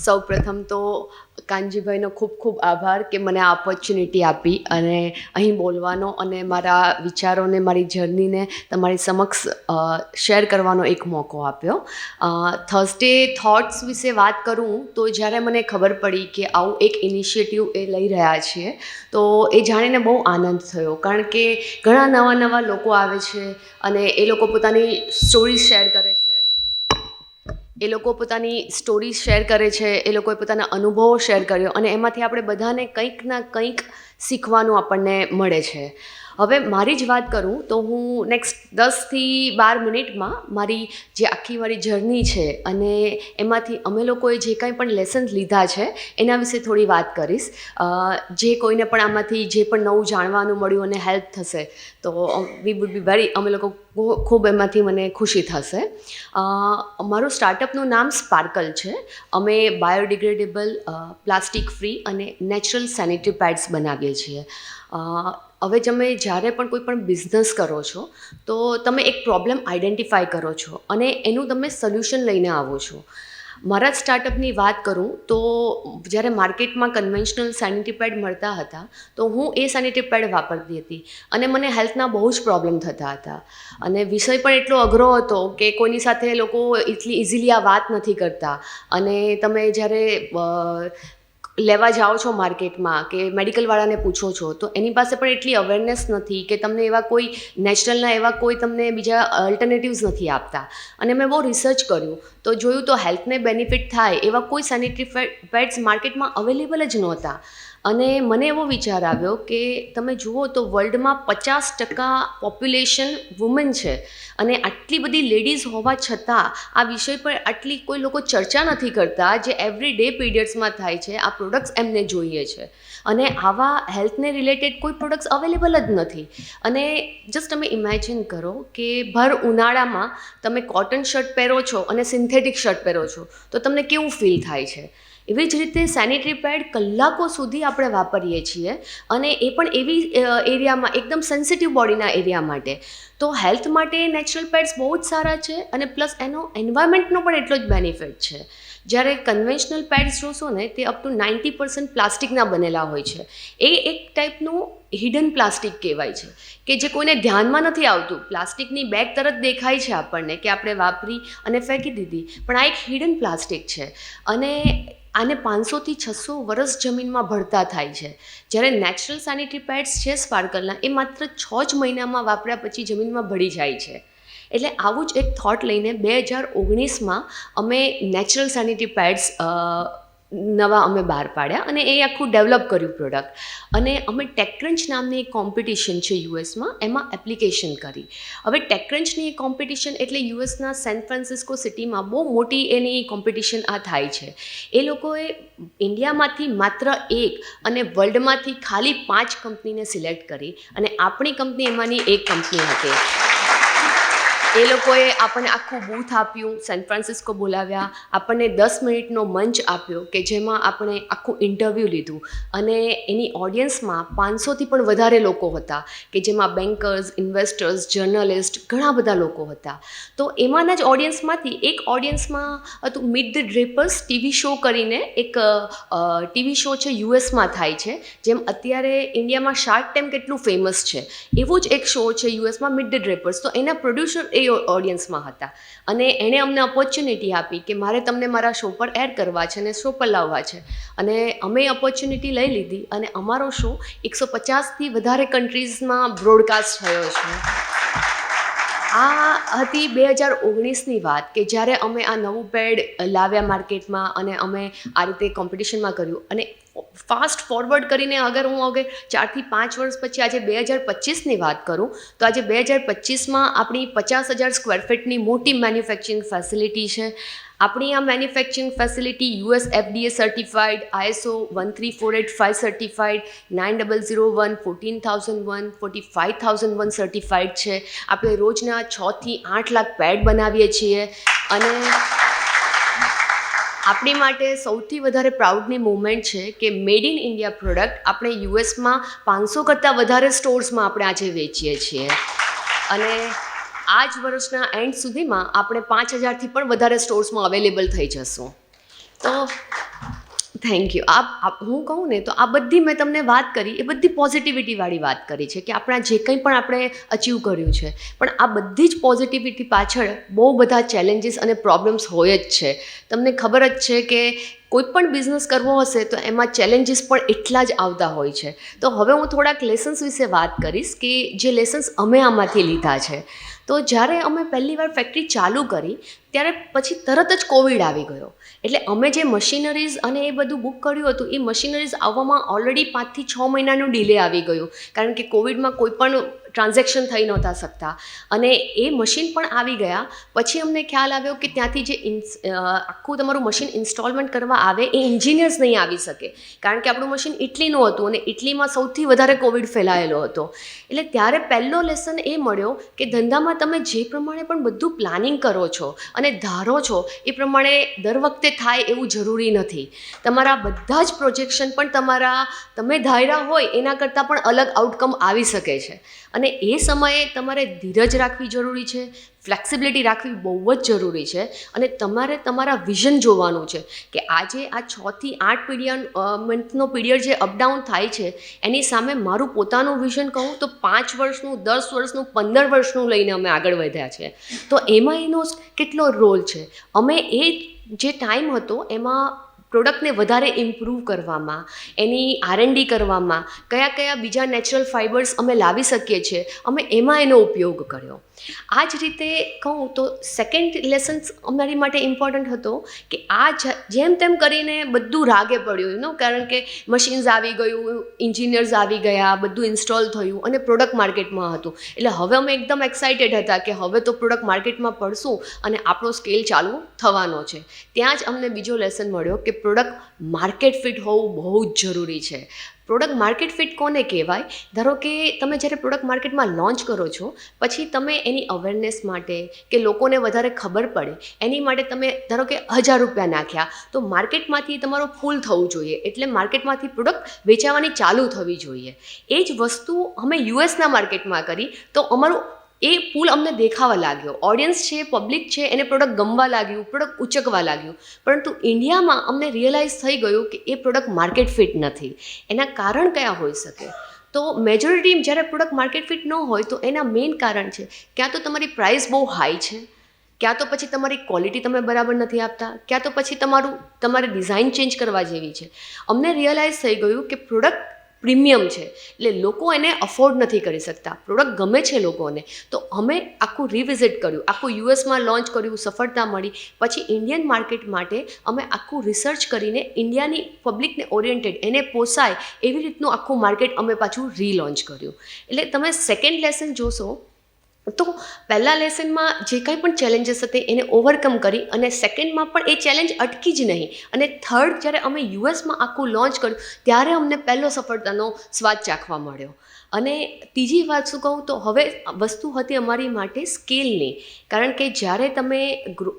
સૌપ્રથમ તો કાનજીભાઈનો ખૂબ ખૂબ આભાર કે મને આ ઓપોર્ચ્યુનિટી આપી અને અહીં બોલવાનો અને મારા વિચારોને, મારી જર્નીને તમારી સમક્ષ શેર કરવાનો એક મોકો આપ્યો. થર્સડે થોટ્સ વિશે વાત કરું તો જ્યારે મને ખબર પડી કે આવું એક ઇનિશિયેટિવ એ લઈ રહ્યા છીએ તો એ જાણીને બહુ આનંદ થયો. કારણ કે ઘણા નવા નવા લોકો આવે છે અને એ લોકો પોતાની સ્ટોરી શેર કરે છે. એ લોકો પોતાની સ્ટોરીઝ શેર કરે છે, એ લોકોએ પોતાના અનુભવો શેર કર્યો અને એમાંથી આપણે બધાને કંઈક ના કંઈક શીખવાનું આપણને મળે છે. હવે મારી જ વાત કરું તો હું નેક્સ્ટ દસથી બાર મિનિટમાં મારી જે આખી મારી જર્ની છે અને એમાંથી અમે લોકોએ જે કાંઈ પણ લેસન્સ લીધા છે, એના વિશે થોડી વાત કરીશ. જે કોઈને પણ આમાંથી જે પણ નવું જાણવાનું મળ્યું અને હેલ્પ થશે, તો વી વુડ બી વેરી અમે લોકો ખૂબ એમાંથી મને ખુશી થશે. મારું સ્ટાર્ટઅપનું નામ સ્પાર્કલ છે. અમે બાયોડિગ્રેડેબલ પ્લાસ્ટિક ફ્રી અને નેચરલ સેનિટરી પેડ્સ બનાવીએ છીએ. હવે તમે જ્યારે પણ કોઈ પણ બિઝનેસ કરો છો, તો તમે એક પ્રોબ્લેમ આઈડેન્ટિફાય કરો છો અને એનું તમે સોલ્યુશન લઈને આવો છો. મારા સ્ટાર્ટઅપની વાત કરું, તો જ્યારે માર્કેટમાં કન્વેન્શનલ સેનિટરી મળતા હતા, તો હું એ સેનિટરી વાપરતી હતી અને મને હેલ્થના બહુ જ પ્રોબ્લેમ થતા હતા. અને વિષય પણ એટલો અઘરો હતો કે કોઈની સાથે લોકો એટલી ઇઝીલી આ વાત નથી કરતા. અને તમે જ્યારે લેવા જાઓ છો માર્કેટમાં કે મેડિકલવાળાને પૂછો છો, તો એની પાસે પણ એટલી અવેરનેસ નથી કે તમને એવા કોઈ નેચરલના એવા કોઈ તમને બીજા અલ્ટરનેટિવ્સ નથી આપતા. અને મેં બહુ રિસર્ચ કર્યું, તો જોયું તો હેલ્થને બેનિફિટ થાય એવા કોઈ સેનિટરી પેડ્સ માર્કેટમાં અવેલેબલ જ નહોતા. અને મને એવો વિચાર આવ્યો કે તમે જુઓ તો વર્લ્ડમાં પચાસ ટકા પોપ્યુલેશન વુમન છે અને આટલી બધી લેડીઝ હોવા છતાં આ વિષય પર આટલી કોઈ લોકો ચર્ચા નથી કરતા જે એવરી ડે પીરિયડ્સમાં થાય છે, આ પ્રોડક્ટ્સ એમને જોઈએ છે. અને આવા હેલ્થને રિલેટેડ કોઈ પ્રોડક્ટ્સ અવેલેબલ જ નથી. અને જસ્ટ તમે ઇમેજિન કરો કે ભર ઉનાળામાં તમે કોટન શર્ટ પહેરો છો અને સિન્થેટિક શર્ટ પહેરો છો, તો તમને કેવું ફીલ થાય છે? એવી જ રીતે સેનિટરી પેડ કલાકો સુધી આપણે વાપરીએ છીએ અને એ પણ એવી એરિયામાં એકદમ સેન્સિટિવ બોડીના એરિયા માટે. તો હેલ્થ માટે નેચરલ પેડ્સ બહુ જ સારા છે અને પ્લસ એનો એન્વાયરમેન્ટનો પણ એટલો જ બેનિફિટ છે. જ્યારે કન્વેન્શનલ પેડ્સ જોશો ને, તે અપ ટુ નાઇન્ટી પર્સન્ટ પ્લાસ્ટિકના બનેલા હોય છે. એ એક ટાઈપનું હિડન પ્લાસ્ટિક કહેવાય છે કે જે કોઈને ધ્યાનમાં નથી આવતું. પ્લાસ્ટિકની બેગ તરત દેખાય છે આપણને કે આપણે વાપરી અને ફેંકી દીધી. પણ આ એક હિડન પ્લાસ્ટિક છે. અને આને પાંચસોથી છસો વર્ષ જમીનમાં ભળતા થાય છે. જ્યારે નેચરલ સેનિટરી પેડ્સ છે સ્પાર્કલના, એ માત્ર છ જ મહિનામાં વાપર્યા પછી જમીનમાં ભળી જાય છે. એટલે આવું જ એક થોટ લઈને બે હજાર ઓગણીસમાં અમે નેચરલ સેનિટરી પેડ્સ નવા અમે બહાર પાડ્યા અને એ આખું ડેવલપ કર્યું પ્રોડક્ટ અને અમે ટેકક્રંચ નામની એક કોમ્પિટિશન છે યુએસમાં એમાં એપ્લિકેશન કરી. હવે ટેકક્રંચની એ કોમ્પિટિશન એટલે યુએસના સેન ફ્રાન્સિસ્કો સિટીમાં બહુ મોટી એની કોમ્પિટિશન આ થાય છે. એ લોકોએ ઇન્ડિયામાંથી માત્ર એક અને વર્લ્ડમાંથી ખાલી પાંચ કંપનીને સિલેક્ટ કરી અને આપણી કંપની એમાંની એક કંપની હતી. એ લોકોએ આપણને આખું બૂથ આપ્યું સેન ફ્રાન્સિસ્કો બોલાવ્યા, આપણને દસ મિનિટનો મંચ આપ્યો કે જેમાં આપણે આખું ઇન્ટરવ્યૂ લીધું. અને એની ઓડિયન્સમાં પાંચસોથી પણ વધારે લોકો હતા કે જેમાં બેન્કર્સ, ઇન્વેસ્ટર્સ, જર્નલિસ્ટ ઘણા બધા લોકો હતા. તો એમાંના જ ઓડિયન્સમાંથી એક ઓડિયન્સમાં હતું Meet the Drapers TV show કરીને એક ટીવી શો છે યુએસમાં થાય છે, જેમ અત્યારે ઇન્ડિયામાં શાર્ક ટેમ કેટલું ફેમસ છે. એવું જ એક શો છે યુએસમાં મીટ ધ ડ્રેપર્સ તો એના પ્રોડ્યુસર એ ઓડિયન્સમાં હતા. અને એણે અમને ઓપોર્ચ્યુનિટી આપી કે મારે તમને મારા શો પર એડ કરવા છે અને શો પર લાવવા છે. અને અમે ઓપોર્ચ્યુનિટી લઈ લીધી અને અમારો શો એકસો પચાસથી વધારે કન્ટ્રીઝમાં બ્રોડકાસ્ટ થયો છે. આ હતી બે હજાર ઓગણીસની વાત કે જ્યારે અમે આ નવું પેડ લાવ્યા માર્કેટમાં અને અમે આ રીતે કોમ્પિટિશનમાં કર્યું. અને ફાસ્ટ ફોરવર્ડ કરીને અગર હું અગર ચારથી પાંચ વર્ષ પછી આજે બે હજાર પચીસની વાત કરું, તો આજે બે હજાર પચીસમાં આપણી પચાસ હજાર સ્ક્વેર ફીટની મોટી મેન્યુફેક્ચરિંગ ફેસિલિટી છે. આપણી આ manufacturing facility US FDA certified ISO one three four eight five certified nine double zero one fourteen thousand one forty five thousand one certified છે. આપણે રોજના છથી આઠ લાખ પેડ બનાવીએ છીએ અને આપણી માટે સૌથી વધારે પ્રાઉડની મુમેન્ટ છે કે મેડ ઇન ઇન્ડિયા પ્રોડક્ટ આપણે યુએસમાં પાંચસો કરતાં વધારે સ્ટોર્સમાં આપણે આજે વેચીએ છીએ. અને આ જ વર્ષના એન્ડ સુધીમાં આપણે પાંચ હજારથી પણ વધારે સ્ટોર્સમાં અવેલેબલ થઈ જશું. તો થેન્ક યુ આપ હું કહું ને, તો આ બધી મેં તમને વાત કરી, એ બધી પોઝિટિવિટીવાળી વાત કરી છે કે આપણા જે કંઈ પણ આપણે અચીવ કર્યું છે. પણ આ બધી જ પોઝિટિવિટી પાછળ બહુ બધા ચેલેન્જીસ અને પ્રોબ્લેમ્સ હોય જ છે. તમને ખબર જ છે કે કોઈ પણ બિઝનેસ કરવો હશે તો એમાં ચેલેન્જીસ પણ એટલા જ આવતા હોય છે. તો હવે હું થોડાક લેસન્સ વિશે વાત કરીશ કે જે લેસન્સ અમે આમાંથી લીધા છે. તો જ્યારે અમે પહેલી વાર ફેક્ટરી ચાલુ કરી, ત્યારે પછી તરત જ કોવિડ આવી ગયો. એટલે અમે જે મશીનરીઝ અને એ બધું બુક કર્યું હતું, એ મશીનરીઝ આવવામાં ઓલરેડી પાંચથી છ મહિનાનું ડિલે આવી ગયું. કારણ કે કોવિડમાં કોઈ પણ ટ્રાન્ઝેક્શન થઈ નહોતા શકતા. અને એ મશીન પણ આવી ગયા. પછી અમને ખ્યાલ આવ્યો કે ત્યાંથી જે આખું તમારું મશીન ઇન્સ્ટોલમેન્ટ કરવા આવે એ એન્જિનિયર્સ નહીં આવી શકે. કારણ કે આપણું મશીન ઇટલીનું હતું અને ઇટલીમાં સૌથી વધારે કોવિડ ફેલાયેલો હતો. એટલે ત્યારે પહેલો લેસન એ મળ્યો કે ધંધામાં તમે જે પ્રમાણે પણ બધું પ્લાનિંગ કરો છો અને ધારો છો, એ પ્રમાણે દર વખતે થાય એવું જરૂરી નથી. તમારા બધા જ પ્રોજેક્શન પણ તમારા, તમે ધાર્યા હોય એના કરતાં પણ અલગ આઉટકમ આવી શકે છે. અને એ સમયે તમારે ધીરજ રાખવી જરૂરી છે ફ્લેક્સિબિલિટી રાખવી બહુ જ જરૂરી છે અને તમારે તમારા વિઝન જોવાનું છે કે આજે આ છથી આઠ પીરિયડ મંથનો પીરિયડ જે અપડાઉન થાય છે, એની સામે મારું પોતાનું વિઝન કહું તો પાંચ વર્ષનું, દસ વર્ષનું, પંદર વર્ષનું લઈને અમે આગળ વધ્યા છે. તો એમાં એનો કેટલો રોલ છે? અમે એ જે ટાઈમ હતો એમાં પ્રોડક્ટને વધારે ઇમ્પ્રૂવ કરવામાં, એની આરએનડી કરવામાં, કયા કયા બીજા નેચરલ ફાઇબર્સ અમે લાવી શકીએ છીએ, અમે એમાં એનો ઉપયોગ કર્યો. આ જ રીતે કહું તો સેકન્ડ લેસન્સ અમારી માટે ઇમ્પોર્ટન્ટ હતો કે આ જેમ તેમ કરીને બધું રાગે પડ્યું એનો કારણ કે મશીન્સ આવી ગયું ઇન્જિનિયર્સ આવી ગયા, બધું ઇન્સ્ટોલ થયું અને પ્રોડક્ટ માર્કેટમાં હતું. એટલે હવે અમે એકદમ એક્સાઇટેડ હતા કે હવે તો પ્રોડક્ટ માર્કેટમાં પડશું અને આપણો સ્કેલ ચાલુ થવાનો છે. ત્યાં જ અમને બીજો લેસન મળ્યો કે પ્રોડક્ટ માર્કેટ ફિટ હોવું બહુ જ જરૂરી છે. પ્રોડક્ટ માર્કેટ ફિટ કોને કહેવાય? ધારો કે તમે જ્યારે પ્રોડક્ટ માર્કેટમાં લોન્ચ કરો છો, પછી તમે એની અવેરનેસ માટે કે લોકોને વધારે ખબર પડે, એની માટે તમે ધારો કે હજાર રૂપિયા નાખ્યા, તો માર્કેટમાંથી તમારો ફૂલ થવું જોઈએ. એટલે માર્કેટમાંથી પ્રોડક્ટ વેચાવાની ચાલુ થવી જોઈએ. એ જ વસ્તુ અમે યુએસના માર્કેટમાં કરી, તો અમારું એ પુલ અમને દેખાવા લાગ્યો. ઓડિયન્સ છે પબ્લિક છે, એને પ્રોડક્ટ ગમવા લાગ્યું પ્રોડક્ટ ઉચકવા લાગ્યું. પરંતુ ઇન્ડિયામાં અમને રિયલાઇઝ થઈ ગયું કે એ પ્રોડક્ટ માર્કેટ ફિટ નથી. એના કારણ કયા હોઈ શકે? તો મેજોરિટી જ્યારે પ્રોડક્ટ માર્કેટ ફિટ ન હોય તો એના મેઇન કારણ છે, ક્યાં તો તમારી પ્રાઇસ બહુ હાઈ છે, ક્યાં તો પછી તમારી ક્વોલિટી તમે બરાબર નથી આપતા, ક્યાં તો પછી તમારું, તમારે ડિઝાઇન ચેન્જ કરવા જેવી છે. અમને રિયલાઇઝ થઈ ગયું કે પ્રોડક્ટ પ્રીમિયમ છે. એટલે લોકો એને અફોર્ડ નથી કરી શકતા. પ્રોડક્ટ ગમે છે લોકોને. તો અમે આખું રિવિઝિટ કર્યું. આખું યુએસમાં લોન્ચ કર્યું, સફળતા મળી. પછી ઇન્ડિયન માર્કેટ માટે અમે આખું રિસર્ચ કરીને ઇન્ડિયાની પબ્લિકને ઓરિએન્ટેડ એને પોસાય એવી રીતનું આખું માર્કેટ અમે પાછું રીલોન્ચ કર્યું. એટલે તમે સેકન્ડ લેસન જોશો તો પહેલાં લેસનમાં જે કંઈ પણ ચેલેન્જીસ હતી એને ઓવરકમ કરી અને સેકન્ડમાં પણ એ ચેલેન્જ અટકી જ નહીં. અને થર્ડ જ્યારે અમે યુએસમાં આખું લોન્ચ કર્યું, ત્યારે અમને પહેલો સફળતાનો સ્વાદ ચાખવા મળ્યો. અને ત્રીજી વાત શું કહું, તો હવે વસ્તુ હતી અમારી માટે સ્કેલની. કારણ કે જ્યારે તમે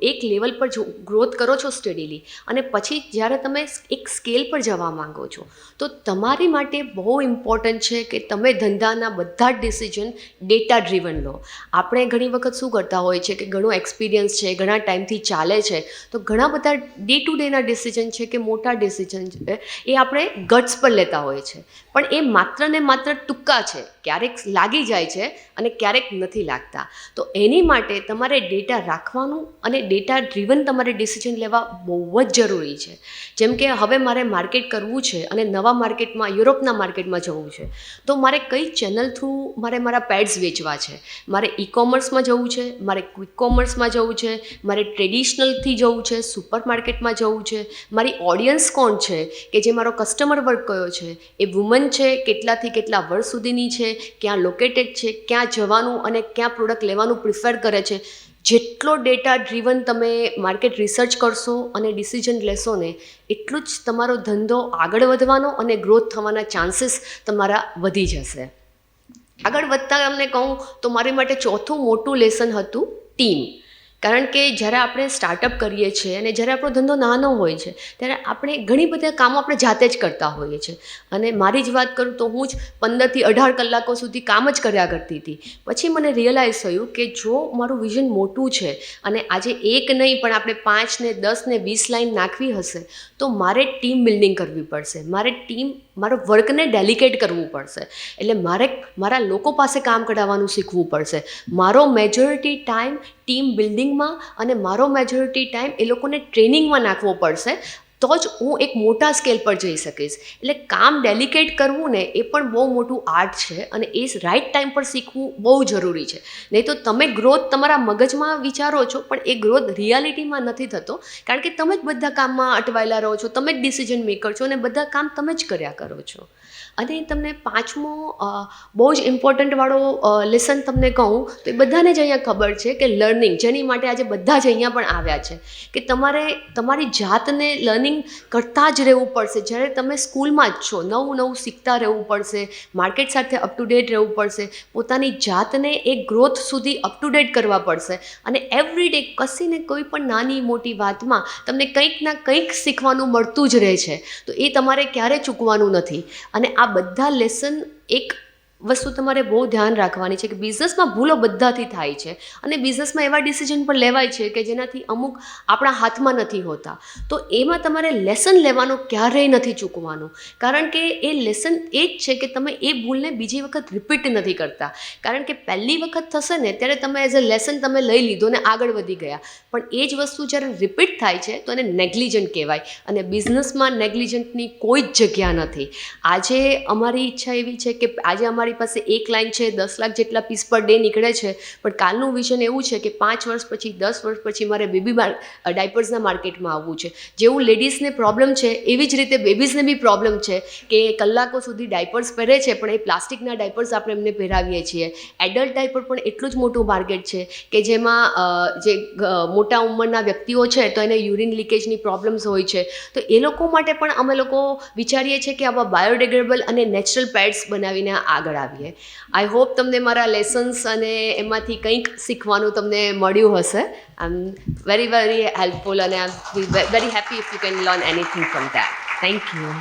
એક લેવલ પર જો ગ્રોથ કરો છો સ્ટડીલી, અને પછી જ્યારે તમે એક સ્કેલ પર જવા માંગો છો, તો તમારી માટે બહુ ઇમ્પોર્ટન્ટ છે કે તમે ધંધાના બધા જ ડિસિઝન ડેટા ડ્રીવન લો. આપણે ઘણી વખત શું કરતા હોય છે કે ઘણો એક્સપિરિયન્સ છે, ઘણા ટાઈમથી ચાલે છે, તો ઘણા બધા ડે ટુ ડેના ડિસિઝન છે કે મોટા ડિસિઝન છે, એ આપણે ગટ્સ પર લેતા હોય છે. પણ એ માત્ર ને માત્ર ટૂંકા છે, ક્યારેક લાગી જાય છે અને ક્યારેક નથી લાગતા. તો એની માટે તમારે ડેટા રાખવાનું અને ડેટા ડ્રીવન તમારે ડિસિઝન લેવા બહુ જ જરૂરી છે. જેમ કે હવે મારે માર્કેટ કરવું છે અને નવા માર્કેટમાં, યુરોપના માર્કેટમાં જવું છે, તો મારે કઈ ચેનલ થ્રુ મારે મારા પેડ્સ વેચવા છે? મારે ઈ કોમર્સમાં જવું છે, મારે ક્વિક કોમર્સમાં જવું છે, મારે ટ્રેડિશનલથી જવું છે સુપર માર્કેટમાં જવું છે, મારી ઓડિયન્સ કોણ છે? કે જે મારો કસ્ટમર વર્ક કયો છે? એ વુમન છે? કેટલાથી કેટલા વર્ષ સુધીની છે, ક્યાં લોકેટેડ છે, ક્યાં જવાનું અને ક્યાં પ્રોડક્ટ લેવાનું પ્રિફર કરે છે. જેટલો ડેટા ડ્રીવન તમે માર્કેટ રિસર્ચ કરશો અને ડિસિઝન લેશો ને, એટલું જ તમારો ધંધો આગળ વધવાનો અને ગ્રોથ થવાના ચાન્સીસ તમારા વધી જશે. આગળ વધતા તમને કહું તો મારી માટે ચોથું મોટું લેસન હતું ટીમ કારણ કે જ્યારે આપણે સ્ટાર્ટઅપ કરીએ છીએ અને જ્યારે આપણો ધંધો નાનો હોય છે, ત્યારે આપણે ઘણી બધા કામો આપણે જાતે જ કરતા હોઈએ છીએ. અને મારી જ વાત કરું તો હું જ પંદરથી અઢાર કલાકો સુધી કામ જ કર્યા કરતી હતી. પછી મને રિયલાઇઝ થયું કે જો મારું વિઝન મોટું છે અને આજે એક નહીં, પણ આપણે પાંચ ને દસ ને વીસ લાઈન નાખવી હશે, તો મારે ટીમ બિલ્ડિંગ કરવી પડશે. મારે ટીમ મારો વર્કને ડેલિકેટ કરવું પડશે. એટલે મારે મારા લોકો પાસે કામ કઢાવવાનું શીખવું પડશે. મારો મેજોરિટી ટાઈમ ટીમ બિલ્ડિંગમાં અને મારો મેજોરિટી ટાઈમ એ લોકોને ટ્રેનિંગમાં નાખવો પડશે. તો જ હું એક મોટા સ્કેલ પર જઈ શકીશ. એટલે કામ ડેલિકેટ કરવું ને એ પણ બહુ મોટું આર્ટ છે અને એ રાઇટ ટાઈમ પર શીખવું બહુ જરૂરી છે. નહીં તો તમે ગ્રોથ તમારા મગજમાં વિચારો છો, પણ એ ગ્રોથ રિયાલિટીમાં નથી થતો. કારણ કે તમે જ બધા કામમાં અટવાયેલા રહો છો, તમે જ ડિસિઝન મેકર છો અને બધા કામ તમે જ કર્યા કરો છો. અને તમને પાંચમો બહુ જ ઇમ્પોર્ટન્ટવાળો લેસન તમને કહું, તો એ બધાને જ અહીંયા ખબર છે કે લર્નિંગ જેની માટે આજે બધા જ અહીંયા પણ આવ્યા છે, કે તમારે, તમારી જાતને લર્નિંગ કરતા જ રહેવું પડશે. જ્યારે તમે સ્કૂલમાં જ છો, નવું નવું શીખતા રહેવું પડશે માર્કેટ સાથે અપ ટુ ડેટ રહેવું પડશે, પોતાની જાતને એ ગ્રોથ સુધી અપ ટુ ડેટ કરવા પડશે. અને એવરી ડે કશી ને કોઈ પણ નાની, મોટી વાતમાં તમને કંઈક ના કંઈક શીખવાનું મળતું જ રહે છે. તો એ તમારે ક્યારે ચૂકવાનું નથી. અને આ બધા લેસન એક વસ્તુ તમારે બહુ ધ્યાન રાખવાની છે કે બિઝનેસમાં ભૂલો બધાથી થાય છે. અને બિઝનેસમાં એવા ડિસિઝન પણ લેવાય છે કે જેનાથી અમુક આપણા હાથમાં નથી હોતા. તો એમાં તમારે લેસન લેવાનો ક્યારેય નથી ચૂકવાનું. કારણ કે એ લેસન એ જ છે કે તમે એ ભૂલને બીજી વખત રિપીટ નથી કરતા. કારણ કે પહેલી વખત થશે ને ત્યારે તમે એઝ અ લેસન તમે લઈ લીધો ને આગળ વધી ગયા. પણ એ જ વસ્તુ જ્યારે રિપીટ થાય છે તો એને નેગ્લિજન્ટ કહેવાય. અને બિઝનેસમાં નેગ્લિજન્ટની કોઈ જ જગ્યા નથી. આજે અમારી ઈચ્છા એવી છે કે આજે અમારી પાસે એક લાઇન છે, દસ લાખ જેટલા પીસ પર ડે નીકળે છે. પણ કાલનું વિઝન એવું છે કે પાંચ વર્ષ પછી, દસ વર્ષ પછી મારે બેબી ડાયપર્સના માર્કેટમાં આવવું છે. જેવું લેડીઝને પ્રોબ્લેમ છે, એવી જ રીતે બેબીઝને બી પ્રોબ્લેમ છે કે કલાકો સુધી ડાયપર્સ પહેરે છે, પણ એ પ્લાસ્ટિકના ડાયપર્સ આપણે એમને પહેરાવીએ છીએ. એડલ્ટ ડાયપર પણ એટલું જ મોટું માર્કેટ છે કે જેમાં જે મોટા ઉંમરના વ્યક્તિઓ છે, તો એને યુરિન લીકેજની પ્રોબ્લેમ્સ હોય છે. તો એ લોકો માટે પણ અમે લોકો વિચારીએ છીએ કે આવા બાયોડિગ્રેડેબલ અને નેચરલ પેડ્સ બનાવીને આગળ આવીએ આઈ હોપ તમને મારા લેસન્સ અને એમાંથી કંઈક શીખવાનું તમને મળ્યું હશે. I am very very helpful અને I very happy if you can learn anything from that thank you